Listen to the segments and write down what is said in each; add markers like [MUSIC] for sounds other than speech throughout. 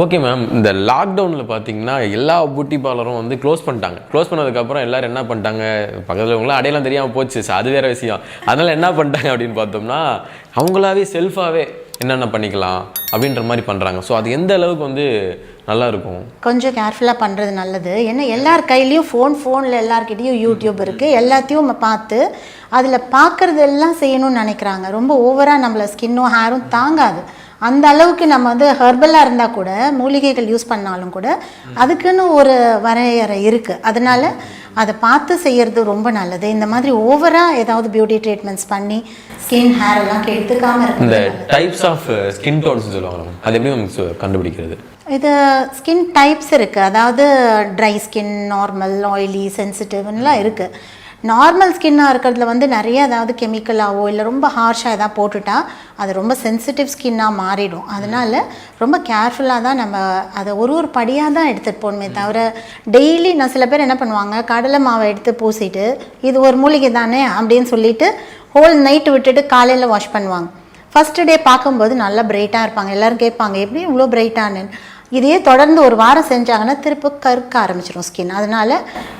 Okay ma'am இந்த லாக்டவுனில் பார்த்தீங்கன்னா எல்லா பியூட்டி பார்லரும் வந்து க்ளோஸ் பண்ணிட்டாங்க. க்ளோஸ் பண்ணதுக்கப்புறம் எல்லோரும் என்ன பண்ணிட்டாங்க? பக்கத்தில் உங்களாம் அடையெல்லாம் தெரியாமல் போச்சு. அது வேறு விஷயம். அதனால் என்ன பண்ணிட்டாங்க அப்படின்னு பார்த்தோம்னா அவங்களாவே செல்ஃபாகவே என்னென்ன பண்ணிக்கலாம் அப்படின்ற மாதிரி பண்ணுறாங்க ஸோ அது எந்த அளவுக்கு வந்து நல்லா இருக்கும்? கொஞ்சம் கேர்ஃபுல்லாக பண்ணுறது நல்லது. ஏன்னா எல்லார் கையிலையும் ஃபோன் ஃபோனில் எல்லார்கிட்டயும் யூடியூப் இருக்குது எல்லாத்தையும் நம்ம பார்த்து அதில் பார்க்குறதெல்லாம் செய்யணும்னு நினைக்கிறாங்க. ரொம்ப ஓவராக நம்மளை ஸ்கின்னும் ஹேரும் தாங்காது. அந்த அளவுக்கு நம்ம வந்து ஹெர்பலாக இருந்தால் கூட மூலிகைகள் யூஸ் பண்ணாலும் கூட அதுக்குன்னு ஒரு வரையறை இருக்குது அதனால அதை பார்த்து செய்யறது ரொம்ப நல்லது. இந்த மாதிரி ஓவராக ஏதாவது பியூட்டி ட்ரீட்மெண்ட்ஸ் பண்ணி ஸ்கின் ஹேர் எல்லாம் கெடுத்துக்காமல் இந்த இருக்குது டைப்ஸ் ஆஃப் ஸ்கின் டோன்ஸ் சொல்லுவாங்க அது எப்படி மேம் கண்டுபிடிக்கிறது? இது ஸ்கின் டைப்ஸ் இருக்குது அதாவது ட்ரை ஸ்கின் நார்மல் ஆயிலி சென்சிட்டிவ்லாம் இருக்குது நார்மல் ஸ்கின்னாக இருக்கிறதுல வந்து நிறைய அதாவது கெமிக்கலாவோ இல்லை ரொம்ப ஹார்ஷாக எதாவது போட்டுட்டா அது ரொம்ப சென்சிட்டிவ் ஸ்கின்னாக மாறிடும். அதனால ரொம்ப கேர்ஃபுல்லாக தான் நம்ம அதை ஒரு ஒரு படியாக தான் எடுத்துகிட்டு போகணுமே தவிர டெய்லி நான் சில பேர் என்ன பண்ணுவாங்க கடலை மாவை எடுத்து பூசிட்டு இது ஒரு மூலிகை தானே அப்படின்னு சொல்லிட்டு ஹோல் நைட்டு விட்டுட்டு காலையில் வாஷ் பண்ணுவாங்க. ஃபஸ்ட்டு டே பார்க்கும்போது நல்லா பிரைட்டாக இருப்பாங்க. எல்லாரும் கேட்பாங்க எப்படி இவ்வளோ பிரைட்டானு இதையே தொடர்ந்து ஒரு வாரம் செஞ்சாங்கன்னா திருப்ப கருக்க ஆரம்பிச்சிடும் ஸ்கின் அதனால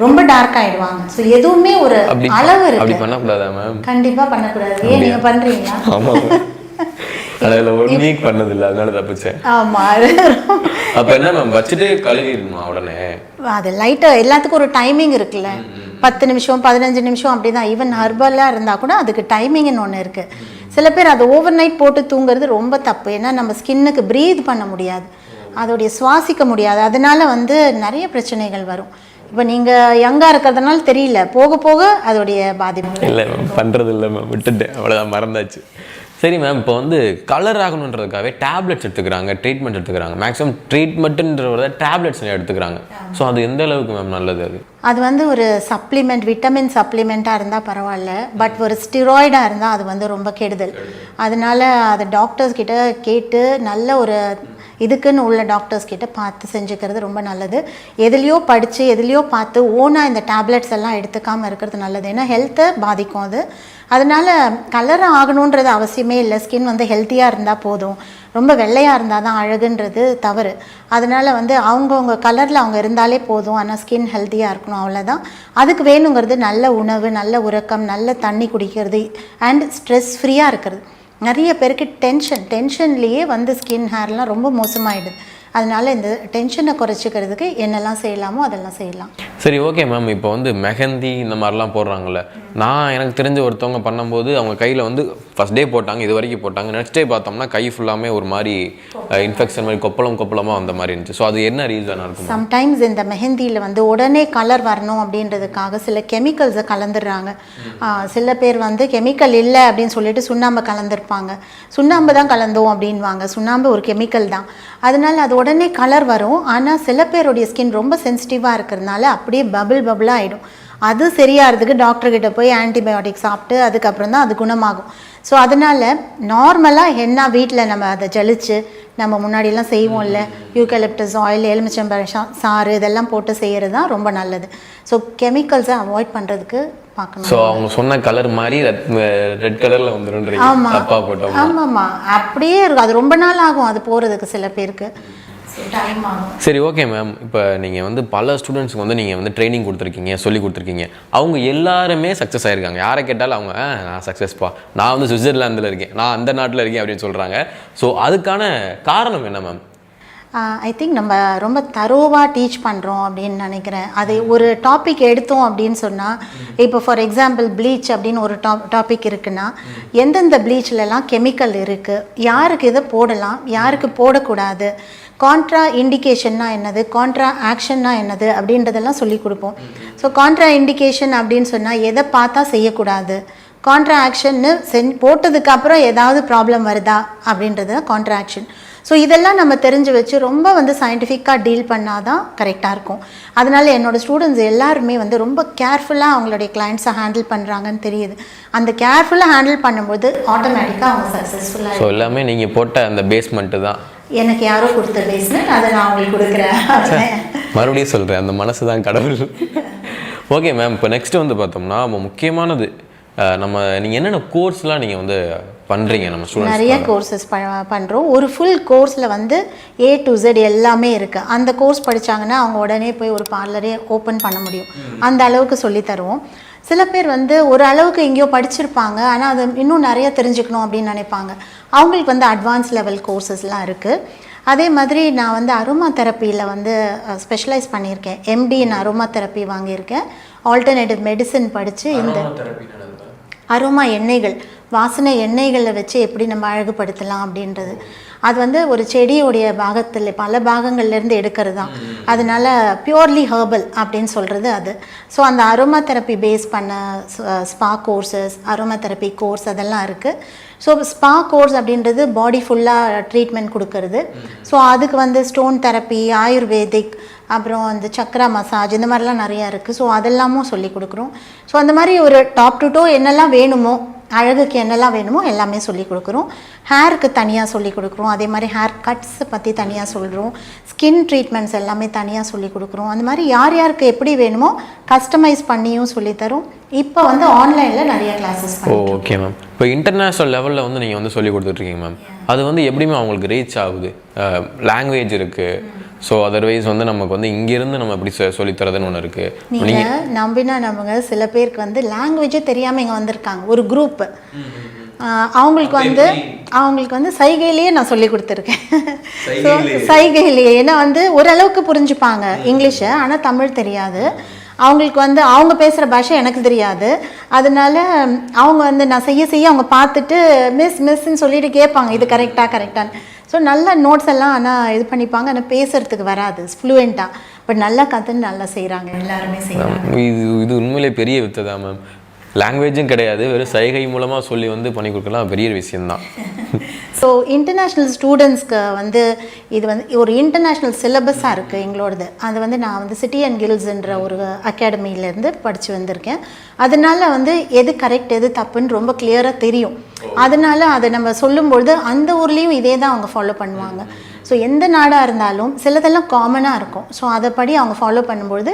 ரொம்ப டார்க் ஆயிடுவாங்க. ஸோ எதுவுமே ஒரு அப்படி அளவு அப்படி இருக்கு பண்ணக்கூடாதா மேம் கண்டிப்பா பண்ணக்கூடாது. ஏன் நீங்க பண்றீங்களா ஆமாம் அதில் ஒன் வீக் பண்ணதில்லை. அதனால தப்பிச்சேன். ஆமா. அது அப்போ என்ன மேம் வச்சுட்டு கழுவிடணுமா உடனே? அது லைட்டாக எல்லாத்துக்கும் ஒரு டைமிங் இருக்குல்ல. பத்து நிமிஷம் பதினஞ்சு நிமிஷம் அப்படிதான். ஈவன் ஹர்பலாக இருந்தால் கூட அதுக்கு டைமிங்னு ஒன்று இருக்குது சில பேர் அது ஓவர் நைட் போட்டு தூங்குறது ரொம்ப தப்பு. ஏன்னா நம்ம ஸ்கின்னுக்கு ப்ரீத் பண்ண முடியாது. அதோடைய சுவாசிக்க முடியாது. அதனால வந்து நிறைய பிரச்சனைகள் வரும். இப்போ நீங்கள் யங்காக இருக்கிறதுனால தெரியல. போக போக அதோடைய பாதிப்பு இல்லை மேம் பண்ணுறது இல்லை மேம் விட்டுட்டேன் அவ்வளோதான் மறந்தாச்சு. சரி மேம் இப்போ வந்து கலர் ஆகணுன்றதுக்காகவே டேப்லெட்ஸ் எடுத்துக்கிறாங்க. ட்ரீட்மெண்ட் எடுத்துக்கிறாங்க. மேக்ஸிமம் ட்ரீட்மெண்ட்டுன்றத டேப்லெட்ஸ் எடுத்துக்கிறாங்க. ஸோ அது எந்த அளவுக்கு மேம் நல்லது அது? அது வந்து ஒரு சப்ளிமெண்ட் விட்டமின் சப்ளிமெண்ட்டாக இருந்தால் பரவாயில்ல. பட் ஒரு ஸ்டிராய்டாக இருந்தால் அது வந்து ரொம்ப கெடுதல். அதனால அது டாக்டர்ஸ் கிட்ட கேட்டு நல்ல ஒரு இதுக்குன்னு உள்ள டாக்டர்ஸ் கிட்ட பார்த்து செஞ்சுக்கிறது ரொம்ப நல்லது. எதுலேயோ படித்து எதுலேயோ பார்த்து ஓனாக இந்த டேப்லெட்ஸ் எல்லாம் எடுத்துக்காமல் இருக்கிறது நல்லது. ஏன்னா ஹெல்த்தை பாதிக்கும் அது. அதனால கலர் ஆகணுன்றது அவசியமே இல்லை. ஸ்கின் வந்து ஹெல்த்தியாக இருந்தால் போதும். ரொம்ப வெள்ளையாக இருந்தால் தான் அழகுன்றது தவறு. அதனால் வந்து அவங்கவுங்க கலரில் அவங்க இருந்தாலே போதும். ஆனால் ஸ்கின் ஹெல்த்தியாக இருக்கணும் அவ்வளோதான் அதுக்கு வேணுங்கிறது நல்ல உணவு நல்ல உறக்கம் நல்ல தண்ணி குடிக்கிறது அண்ட் ஸ்ட்ரெஸ் ஃப்ரீயாக இருக்கிறது. நிறைய பேருக்கு டென்ஷன் டென்ஷன்லேயே வந்து ஸ்கின் ஹேர்லாம் ரொம்ப மோசமாயிடுது. அதனால இந்த டென்ஷனை குறைச்சிக்கிறதுக்கு என்னெல்லாம் செய்யலாமோ அதெல்லாம் செய்யலாம். சரி ஓகே மேம் இப்போ வந்து மெஹந்தி இந்த மாதிரிலாம் போடுறாங்கல்ல. நான் எனக்கு தெரிஞ்ச ஒருத்தவங்க பண்ணும்போது அவங்க கையில் வந்து ஃபஸ்ட் டே போட்டாங்க இது வரைக்கும் போட்டாங்க. நெக்ஸ்ட் டே பார்த்தோம்னா கை ஃபுல்லாமே ஒரு மாதிரி இன்ஃபெக்ஷன் மாதிரி கொப்பளம் கொப்பளமாக அந்த மாதிரி இருந்துச்சு. ஸோ அது என்ன ரீசனாக இருக்கும் சம்டைம்ஸ் இந்த மெஹந்தியில் வந்து உடனே கலர் வரணும் அப்படின்றதுக்காக சில கெமிக்கல்ஸை கலந்துடுறாங்க. சில பேர் வந்து கெமிக்கல் இல்லை அப்படின்னு சொல்லிட்டு சுண்ணாம்பை கலந்துருப்பாங்க. சுண்ணாம்பு தான் கலந்தோம் அப்படின்வாங்க சுண்ணாம்பு ஒரு கெமிக்கல் தான். அதனால அது உடனே கலர் வரும். ஆனால் சில பேருடைய ஸ்கின் ரொம்ப சென்சிட்டிவாக இருக்கிறதுனால அப்படியே பபிள் பபிளாக ஆகிடும் அது சரியாகிறதுக்கு டாக்டர் கிட்ட போய் ஆன்டிபயோட்டிக் சாப்பிட்டு அதுக்கப்புறம் தான் அது குணமாகும். ஸோ அதனால நார்மலாக என்ன வீட்டில் நம்ம அதை ஜலிச்சு நம்ம முன்னாடியெல்லாம் செய்வோம்ல. யூக்கலிப்டஸ் ஆயில் எலுமிச்சம்பழம் சா- சாறு இதெல்லாம் போட்டு செய்கிறது தான் ரொம்ப நல்லது. ஸோ கெமிக்கல்ஸை அவாய்ட் பண்ணுறதுக்கு பார்க்கணும். ஸோ அவங்க சொன்ன கலர் மாதிரி ரெட் கலரில் வந்துடும்ன்றீங்க ஆமா. தப்பா போட்டோம் ஆமாம்மா. அப்படியே இருக்கும். அது ரொம்ப நாள் ஆகும் அது போகிறதுக்கு சில பேருக்கு. சரி ஓகே மேம் இப்போ நீங்கள் வந்து பல ஸ்டூடெண்ட்ஸ்க்கு வந்து நீங்கள் வந்து ட்ரைனிங் கொடுத்துருக்கீங்க சொல்லி கொடுத்துருக்கீங்க. அவங்க எல்லாருமே சக்ஸஸ் ஆயிருக்காங்க. யாரை கேட்டாலும் அவங்க "ஆ, நான் சக்ஸஸ்ப்பா நான் வந்து சுவிட்சர்லாந்தில் இருக்கேன். நான் அந்த நாட்டில் இருக்கேன் அப்படின்னு சொல்கிறாங்க ஸோ அதுக்கான காரணம் என்ன மேம் ஐ திங்க் நம்ம ரொம்ப தரோவாக டீச் பண்ணுறோம் அப்படின்னு நினைக்கிறேன். அது ஒரு டாபிக் எடுத்தோம் அப்படின்னு சொன்னால் இப்போ ஃபார் எக்ஸாம்பிள் ப்ளீச் அப்படின்னு ஒரு டாப் டாபிக் இருக்குன்னா எந்தெந்த ப்ளீச்லலாம் கெமிக்கல் இருக்குது யாருக்கு இதை போடலாம்? யாருக்கு போடக்கூடாது? கான்ட்ரா இண்டிகேஷன்னா என்னது? கான்ட்ரா ஆக்ஷன்னா என்னது? அப்படின்றதெல்லாம் சொல்லி கொடுப்போம். ஸோ கான்ட்ரா இண்டிகேஷன் அப்படின்னு சொன்னால் எதை பார்த்தா செய்யக்கூடாது? கான்ட்ரா ஆக்ஷன்னு சென் போட்டதுக்கு அப்புறம் ஏதாவது ப்ராப்ளம் வருதா? அப்படின்றது தான் கான்ட்ரா ஆக்ஷன் ஸோ இதெல்லாம் நம்ம தெரிஞ்சு வச்சு ரொம்ப வந்து சயின்டிஃபிக்காக டீல் பண்ணால் தான் கரெக்டாக இருக்கும். அதனால் என்னோட ஸ்டூடெண்ட்ஸ் எல்லாருமே வந்து ரொம்ப கேர்ஃபுல்லாக அவங்களுடைய கிளைண்ட்ஸை ஹேண்டில் பண்ணுறாங்கன்னு தெரியுது. அந்த கேர்ஃபுல்லாக ஹேண்டில் பண்ணும்போது ஆட்டோமேட்டிக்காக அவங்க சக்ஸஸ்ஃபுல்லாக ஸோ எல்லாமே நீங்கள் போட்ட அந்த பேஸ்மெண்ட்டு தான். எனக்கு யாரோ கொடுத்த பேஸ்மெண்ட் அதை நான் உங்களுக்கு கொடுக்குறேன். மறுபடியும் சொல்கிறேன் அந்த மனசு தான் கடவுள். ஓகே மேம் இப்போ நெக்ஸ்ட் வந்து பார்த்தோம்னா நம்ம முக்கியமானது நம்ம நீங்கள் என்னென்ன கோர்ஸ்லாம் நீங்கள் வந்து பண்ணுறீங்க நம்ம ஸ்டூடெண்ட்ஸ் நிறைய கோர்சஸ் ப பண்ணுறோம் ஒரு ஃபுல் கோர்ஸில் வந்து ஏ டு Z எல்லாமே இருக்குது அந்த கோர்ஸ் படிச்சாங்கன்னா அவங்க உடனே போய் ஒரு பார்லரே ஓப்பன் பண்ண முடியும். அந்த அளவுக்கு சொல்லி தருவோம். சில பேர் வந்து ஒரு அளவுக்கு எங்கேயோ படிச்சிருப்பாங்க ஆனால் அது இன்னும் நிறைய தெரிஞ்சுக்கணும் அப்படின்னு நினைப்பாங்க. அவங்களுக்கு வந்து அட்வான்ஸ் லெவல் கோர்சஸ்லாம் இருக்குது அதே மாதிரி நான் வந்து அரோமா தெரப்பியில் வந்து ஸ்பெஷலைஸ் பண்ணியிருக்கேன். எம்டி இன் அரோமா தெரப்பி வாங்கியிருக்கேன். ஆல்டர்னேட்டிவ் மெடிசன் படித்து இந்த அரோமா எண்ணெய்கள் வாசனை எண்ணெய்களை வச்சு எப்படி நம்ம அழகுபடுத்தலாம் அப்படின்றது. அது வந்து ஒரு செடியோடைய பாகத்தில் பல பாகங்கள்லேருந்து எடுக்கிறது தான் அதனால பியூர்லி ஹெர்பல் அப்படின்னு சொல்கிறது அது. ஸோ அந்த அரோமா தெரப்பி பேஸ் பண்ண spa courses aromatherapy course அதெல்லாம் இருக்குது ஸோ ஸ்பா கோர்ஸ் அப்படின்றது பாடி ஃபுல்லாக ட்ரீட்மெண்ட் கொடுக்கறது. ஸோ அதுக்கு வந்து ஸ்டோன் தெரப்பி ஆயுர்வேதிக் அப்புறம் அந்த சக்ரா மசாஜ் இந்த மாதிரிலாம் நிறையா இருக்குது ஸோ அதெல்லாமும் சொல்லி கொடுக்குறோம். ஸோ அந்த மாதிரி ஒரு டாப் டு டோ என்னெல்லாம் வேணுமோ அழகுக்கு என்னெல்லாம் வேணுமோ எல்லாமே சொல்லி கொடுக்குறோம். ஹேருக்கு தனியாக சொல்லி கொடுக்குறோம். அதே மாதிரி ஹேர் கட்ஸ் பற்றி தனியாக சொல்கிறோம் ஸ்கின் ட்ரீட்மெண்ட்ஸ் எல்லாமே தனியாக சொல்லி கொடுக்குறோம். அந்த மாதிரி யார் யாருக்கு எப்படி வேணுமோ கஸ்டமைஸ் பண்ணியும் சொல்லித்தரோம் இப்போ வந்து ஆன்லைனில் நிறைய கிளாஸஸ் ஓகே மேம் இப்போ இன்டர்நேஷ்னல் லெவலில் வந்து நீங்கள் வந்து சொல்லி கொடுத்துட்ருக்கீங்க மேம் அது வந்து எப்படிமே அவங்களுக்கு ரீச் ஆகுது? லாங்குவேஜ் இருக்குது ஸோ அதர்வைஸ் வந்து நமக்கு வந்து இங்கேருந்து நம்ம எப்படி சொ- சொல்லித் தரதுன்னு ஒன்று இருக்குது நீங்கள் நம்பினா நம்புங்க. சில பேருக்கு வந்து லாங்குவேஜே தெரியாமல் இங்கே வந்திருக்காங்க. ஒரு குரூப் அவங்களுக்கு வந்து அவங்களுக்கு வந்து சைகையிலேயே நான் சொல்லி கொடுத்துருக்கேன். ஸோ சைகையிலேயே. ஏன்னா வந்து ஓரளவுக்கு புரிஞ்சுப்பாங்க இங்கிலீஷை. ஆனால் தமிழ் தெரியாது. அவங்களுக்கு வந்து அவங்க பேசுகிற பாஷை எனக்கு தெரியாது. அதனால அவங்க வந்து நான் செய்ய செய்ய அவங்க பார்த்துட்டு மிஸ் மிஸ்ன்னு சொல்லிட்டு கேட்பாங்க. இது கரெக்டாக கரெக்டான்னு ஸோ நல்ல நோட்ஸ் எல்லாம் ஆனால் இது பண்ணிப்பாங்க. ஆனால் பேசுறதுக்கு வராது. ஃப்ளூயண்ட்டாக பட் நல்லா கற்றுன்னு நல்லா செய்கிறாங்க எல்லாருமே செய்கிறாங்க இது இது உண்மையிலே பெரிய வித்தை தான் மேம். லாங்குவேஜும் கிடையாது. வெறும் சைகை மூலமாக சொல்லி வந்து பண்ணி கொடுக்கலாம். பெரிய விஷயம்தான். ஸோ இன்டர்நேஷ்னல் ஸ்டூடெண்ட்ஸ்க்கு வந்து இது வந்து ஒரு இன்டர்நேஷ்னல் சிலபஸாக இருக்குது எங்களோடது. அது வந்து நான் வந்து சிட்டி அண்ட் கில்ஸ்ன்ற ஒரு அகாடமியிலேருந்து படித்து வந்திருக்கேன். அதனால வந்து எது கரெக்ட் எது தப்புன்னு ரொம்ப கிளியராக தெரியும். அதனால அதை நம்ம சொல்லும்பொழுது அந்த ஊர்லேயும் இதே தான் அவங்க ஃபாலோ பண்ணுவாங்க. ஸோ எந்த நாடாக இருந்தாலும் சிலதெல்லாம் காமனாக இருக்கும். ஸோ அதைப்படி அவங்க ஃபாலோ பண்ணும்பொழுது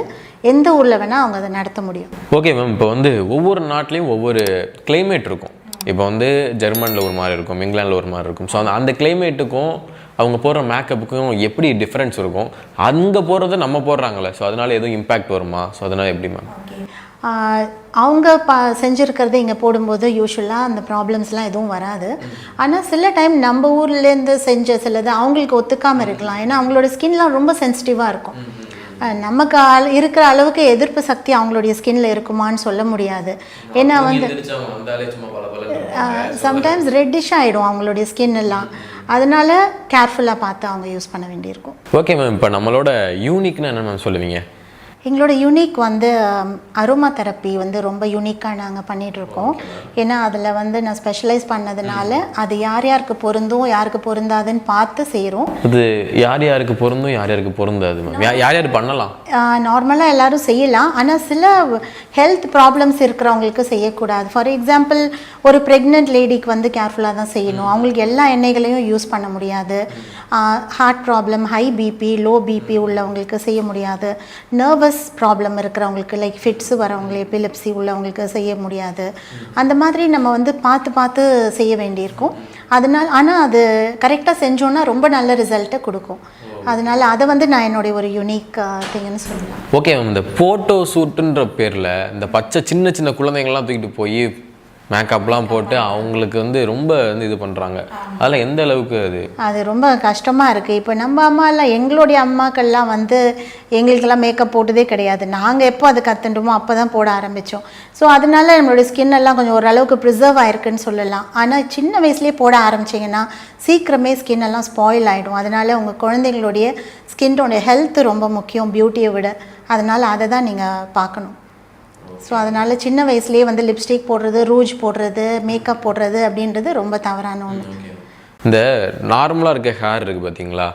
எந்த ஊரில் வேணால் அவங்க அதை நடத்த முடியும். ஓகே மேம் இப்போ வந்து ஒவ்வொரு நாட்டிலையும் ஒவ்வொரு கிளைமேட் இருக்கும். இப்போ வந்து ஜெர்மனில் ஒரு மாதிரி இருக்கும் இங்கிலாந்தில் ஒரு மாதிரி இருக்கும். ஸோ அந்த அந்த கிளைமேட்டுக்கும் அவங்க போடுற மேக்கப்புக்கும் எப்படி டிஃப்ரென்ஸ் இருக்கும்? அங்கே போடுறது நம்ம போடுறாங்களே ஸோ அதனால எதுவும் இம்பாக்ட் வருமா? ஸோ அதனால் எப்படி மேம் அவங்க ப செஞ்சுருக்கிறது இங்கே போடும்போது யூஸ்வலாக அந்த ப்ராப்ளம்ஸ்லாம் எதுவும் வராது. ஆனால் சில டைம் நம்ம ஊர்லேருந்து செஞ்ச சிலது அவங்களுக்கு ஒத்துக்காமல் இருக்கலாம். ஏன்னா அவங்களோட ஸ்கின்லாம் ரொம்ப சென்சிட்டிவாக இருக்கும். நமக்கு ஆள் இருக்கிற அளவுக்கு எதிர்ப்பு சக்தி அவங்களுடைய ஸ்கின்ல இருக்குமான்னு சொல்ல முடியாது. ஏன்னா வந்து சம்டைம்ஸ் ரெட்டிஷ் ஆகிடும் அவங்களுடைய ஸ்கின் எல்லாம். அதனால கேர்ஃபுல்லாக பார்த்து அவங்க யூஸ் பண்ண வேண்டியிருக்கும். ஓகே மேம் இப்போ நம்மளோட யூனிக்னா என்ன மேம் சொல்லுவீங்க? எங்களோட யூனிக் வந்து அரோமா தெரப்பி வந்து ரொம்ப யூனிக்காக நாங்கள் பண்ணிகிட்ருக்கோம் ஏன்னா அதில் வந்து நான் ஸ்பெஷலைஸ் பண்ணதுனால அது யார் யாருக்கு பொருந்தும் யாருக்கு பொருந்தாதுன்னு பார்த்து செய்கிறோம் இது யார் யாருக்கு பொருந்தும் யார் யாருக்கு பொருந்தாது யார் யார் பண்ணலாம்? நார்மலாக எல்லாரும் செய்யலாம். ஆனால் சில ஹெல்த் ப்ராப்ளம்ஸ் இருக்கிறவங்களுக்கு செய்யக்கூடாது. ஃபார் எக்ஸாம்பிள் ஒரு ப்ரெக்னென்ட் லேடிக்கு வந்து கேர்ஃபுல்லாக தான் செய்யணும். அவங்களுக்கு எல்லா எண்ணெய்களையும் யூஸ் பண்ண முடியாது. Heart problem high BP low BP உள்ளவங்களுக்கு செய்ய முடியாது. நர்வஸ் ப்ராப்ளம் இருக்கிறவங்களுக்கு லைக் ஃபிட்ஸ் வரவங்க எபிலெப்சி உள்ளவங்களுக்கு செய்ய முடியாது. அந்த மாதிரி நம்ம வந்து பார்த்து பார்த்து செய்ய வேண்டியிருக்கும். அதனால் ஆனால் அது கரெக்டாக செஞ்சோன்னா ரொம்ப நல்ல ரிசல்ட்டை கொடுக்கும். அதனால அதை வந்து நான் என்னுடைய ஒரு யூனிக் திங்னு சொல்லலாம். ஓகே மேம் இந்த ஃபோட்டோ ஷூட்டுன்ற பேரில் இந்த பச்சை சின்ன சின்ன குழந்தைங்கள்லாம் தூக்கிட்டு போய் மேக்கப்லாம் போட்டு அவங்களுக்கு வந்து ரொம்ப வந்து இது பண்ணுறாங்க அதெல்லாம் எந்த அளவுக்கு அது? அது ரொம்ப கஷ்டமாக இருக்குது இப்போ நம்ம அம்மாலாம் எங்களுடைய அம்மாக்கள்லாம் வந்து எங்களுக்கெல்லாம் மேக்கப் போட்டதே கிடையாது. நாங்கள் எப்போ அது கற்றுட்டோமோ அப்போ தான் போட ஆரம்பித்தோம் ஸோ அதனால நம்மளுடைய ஸ்கின் எல்லாம் கொஞ்சம் ஓரளவுக்கு ப்ரிசர்வ் ஆயிருக்குன்னு சொல்லலாம். ஆனால் சின்ன வயசுலேயே போட ஆரம்பிச்சிங்கன்னா சீக்கிரமே ஸ்கின் எல்லாம் ஸ்பாயில் ஆகிடும் அதனால உங்கள் குழந்தைங்களுடைய ஸ்கின்னோடைய ஹெல்த் ரொம்ப முக்கியம் பியூட்டியை விட. அதனால் அதை தான் நீங்கள் பார்க்கணும். ஸோ அதனால் சின்ன வயசுலேயே வந்து லிப்ஸ்டிக் போடுறது ரூஜ் போடுறது மேக்கப் போடுறது அப்படின்றது ரொம்ப தவறான ஒன்று இந்த நார்மலாக இருக்க ஹேர் இருக்குது பார்த்தீங்களா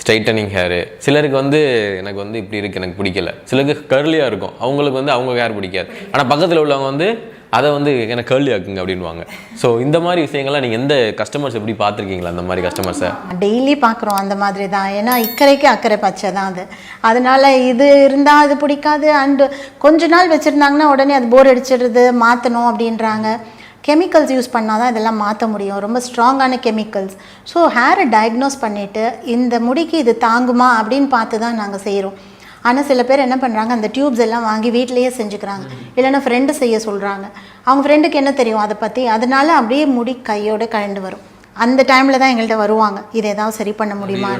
ஸ்ட்ரைட்டனிங் ஹேரு சிலருக்கு வந்து எனக்கு வந்து இப்படி இருக்குது எனக்கு பிடிக்கல. சிலருக்கு கர்லியாக இருக்கும். அவங்களுக்கு வந்து அவங்க ஹேர் பிடிக்காது. ஆனால் பக்கத்தில் உள்ளவங்க வந்து அதை வந்து எனக்கு கேள்வி ஆக்குங்க அப்படின்வாங்க ஸோ இந்த மாதிரி விஷயங்கள்லாம் நீங்கள் எந்த கஸ்டமர்ஸ் எப்படி பார்த்துருக்கீங்களா அந்த மாதிரி கஸ்டமர்ஸை டெய்லி பார்க்குறோம் அந்த மாதிரி தான். ஏன்னா இக்கரைக்கு அக்கறை பச்சை தான் அது. அதனால் இது இருந்தால் அது பிடிக்காது. அண்டு கொஞ்ச நாள் வச்சுருந்தாங்கன்னா உடனே அது போர் அடிச்சிடுறது மாற்றணும் அப்படின்றாங்க. கெமிக்கல்ஸ் யூஸ் பண்ணால் தான் இதெல்லாம் மாற்ற முடியும். ரொம்ப ஸ்ட்ராங்கான கெமிக்கல்ஸ் ஸோ ஹேரை டயக்னோஸ் பண்ணிவிட்டு இந்த முடிக்கு இது தாங்குமா அப்படின்னு பார்த்து தான் நாங்கள் செய்கிறோம் ஆனால் சில பேர் என்ன பண்ணுறாங்க அந்த டியூப்ஸ் எல்லாம் வாங்கி வீட்டிலேயே செஞ்சுக்கிறாங்க. இல்லைன்னா ஃப்ரெண்டு செய்ய சொல்கிறாங்க அவங்க ஃப்ரெண்டுக்கு என்ன தெரியும் அதை பற்றி அதனால அப்படியே முடி கையோட கழண்டு வரும். அந்த டைமில் தான் எங்கள்கிட்ட வருவாங்க. இதை ஏதாவது சரி பண்ண முடியுமா?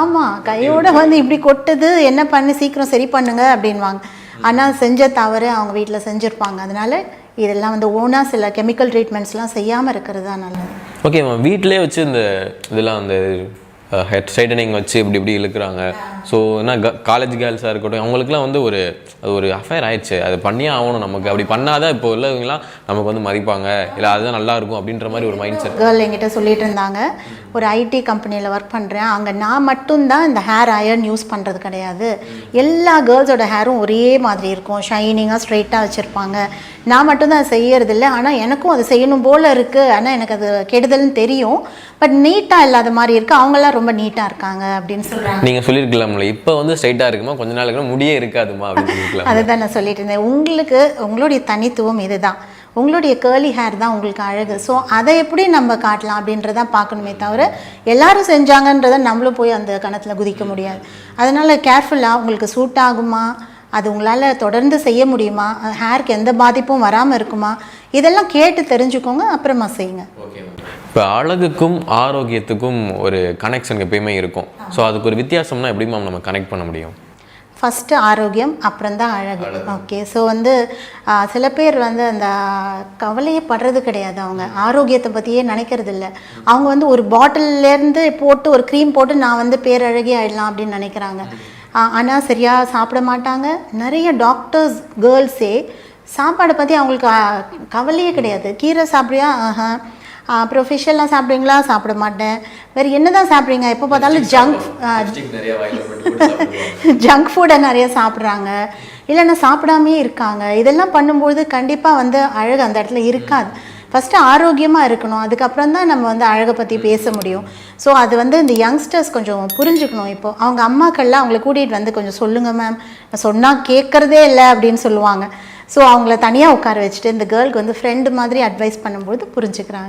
ஆமாம் கையோட வந்து இப்படி கொட்டுது என்ன பண்ணி சீக்கிரம் சரி பண்ணுங்க அப்படின்வாங்க. ஆனால் செஞ்ச தவறு அவங்க வீட்டில் செஞ்சுருப்பாங்க. அதனால இதெல்லாம் வந்து ஓனாக சில கெமிக்கல் ட்ரீட்மெண்ட்ஸ்லாம் செய்யாமல் இருக்கிறது தான் நல்லது. ஓகே மேம் வீட்டிலே வச்சு இந்த இதெல்லாம் அந்த ஹெட் ஸ்ட்ரைட்டனிங் வச்சு இப்படி இப்படி இழுக்கிறாங்க. ஸோ என்ன காலேஜ் கேர்ள்ஸாக இருக்கட்டும் அவங்களுக்குலாம் வந்து ஒரு அது ஒரு அஃபேர் ஆயிடுச்சு. அது பண்ணியே ஆகணும் நமக்கு. அப்படி பண்ணாதான் இப்போ உள்ளவங்களாம் நமக்கு வந்து மதிப்பாங்க. இல்லை அதுதான் நல்லா இருக்கும் அப்படின்ற மாதிரி ஒரு மைண்ட் செட் கேர்ள் என்கிட்ட சொல்லிட்டு இருந்தாங்க ஒரு ஐடி கம்பெனியில் ஒர்க் பண்ணுறேன் அங்கே நான் மட்டும்தான் இந்த ஹேர் அயர்ன் யூஸ் பண்ணுறது கிடையாது. எல்லா கேர்ள்ஸோட ஹேரும் ஒரே மாதிரி இருக்கும். ஷைனிங்காக ஸ்ட்ரைட்டாக வச்சுருப்பாங்க. நான் மட்டும்தான் அதை செய்யறதில்ல. ஆனால் எனக்கும் அது செய்யணும் போல் இருக்குது ஆனால் எனக்கு அது கெடுதல்னு தெரியும். பட் நீட்டாக இல்லாத மாதிரி இருக்குது அவங்களாம் ரொம்ப நீட்டாக இருக்காங்க அப்படின்னு சொல்கிறாங்க நீங்கள் சொல்லியிருக்கலாம்ல இப்போ வந்து ஸ்ட்ரைட்டாக இருக்குமா? கொஞ்ச நாளுக்கு முடியே இருக்காதுமா அப்படின்னு சொல்லியிருக்கலாம் அதை தான் நான் சொல்லிட்டு இருந்தேன். உங்களுக்கு உங்களுடைய தனித்துவம் இதுதான். உங்களுடைய கேர்லி ஹேர் தான் உங்களுக்கு அழகு. ஸோ அதை எப்படி நம்ம காட்டலாம் அப்படின்றத பார்க்கணுமே தவிர எல்லாரும் செஞ்சாங்கன்றதை நம்மளும் போய் அந்த கணத்தில் குதிக்க முடியாது. அதனால் கேர்ஃபுல்லாக உங்களுக்கு சூட் ஆகுமா? அது உங்களால் தொடர்ந்து செய்ய முடியுமா? ஹேருக்கு எந்த பாதிப்பும் வராமல் இருக்குமா? இதெல்லாம் கேட்டு தெரிஞ்சுக்கோங்க அப்புறமா செய்யுங்க. இப்போ அழகுக்கும் ஆரோக்கியத்துக்கும் ஒரு கனெக்ஷன் எப்பயுமே இருக்கும். ஸோ அதுக்கு ஒரு வித்தியாசம்னா எப்படி மேம் நம்ம கனெக்ட் பண்ண முடியும்? ஃபஸ்ட்டு ஆரோக்கியம் அப்புறம் தான் அழகு. ஓகே ஸோ வந்து சில பேர் வந்து அந்த கவலையே படுறது கிடையாது அவங்க. ஆரோக்கியத்தை பற்றியே நினைக்கிறது இல்லை. அவங்க வந்து ஒரு பாட்டில்லேருந்து போட்டு ஒரு க்ரீம் போட்டு நான் வந்து பேரழகி ஆயிடலாம் அப்படின்னு நினைக்கிறாங்க. ஆனால் சரியாக சாப்பிட மாட்டாங்க. நிறைய டாக்டர்ஸ் கேர்ள்ஸே சாப்பாடை பற்றி அவங்களுக்கு கவலையே கிடையாது. கீரை சாப்பிட்றியா? ஆஹா. அப்புறம் fish எல்லாம் சாப்பிடுவீங்களா சாப்பிட மாட்டேன். வேறு என்ன தான் சாப்பிட்றீங்க? எப்போ பார்த்தாலும் ஜங்க் ஜங்க் ஃபுட்டை நிறைய சாப்பிட்றாங்க. [LAUGHS] இல்லைன்னா சாப்பிடாமே இருக்காங்க. இதெல்லாம் பண்ணும்போது கண்டிப்பாக வந்து அழகு அந்த இடத்துல இருக்காது. ஃபஸ்ட்டு ஆரோக்கியமாக இருக்கணும். அதுக்கப்புறம் தான் நம்ம வந்து அழகை பற்றி பேச முடியும். ஸோ அது வந்து இந்த யங்ஸ்டர்ஸ் கொஞ்சம் புரிஞ்சுக்கணும் இப்போ. அவங்க அம்மாக்கள்லாம் அவங்கள கூட்டிகிட்டு வந்து கொஞ்சம் சொல்லுங்கள் மேம் சொன்னால் கேட்குறதே இல்லை அப்படின்னு சொல்லுவாங்க. ஸோ அவங்கள தனியாக உட்கார வச்சுட்டு இந்த கேர்ளுக்கு வந்து ஃப்ரெண்டு மாதிரி அட்வைஸ் பண்ணும்போது புரிஞ்சுக்கிறாங்க.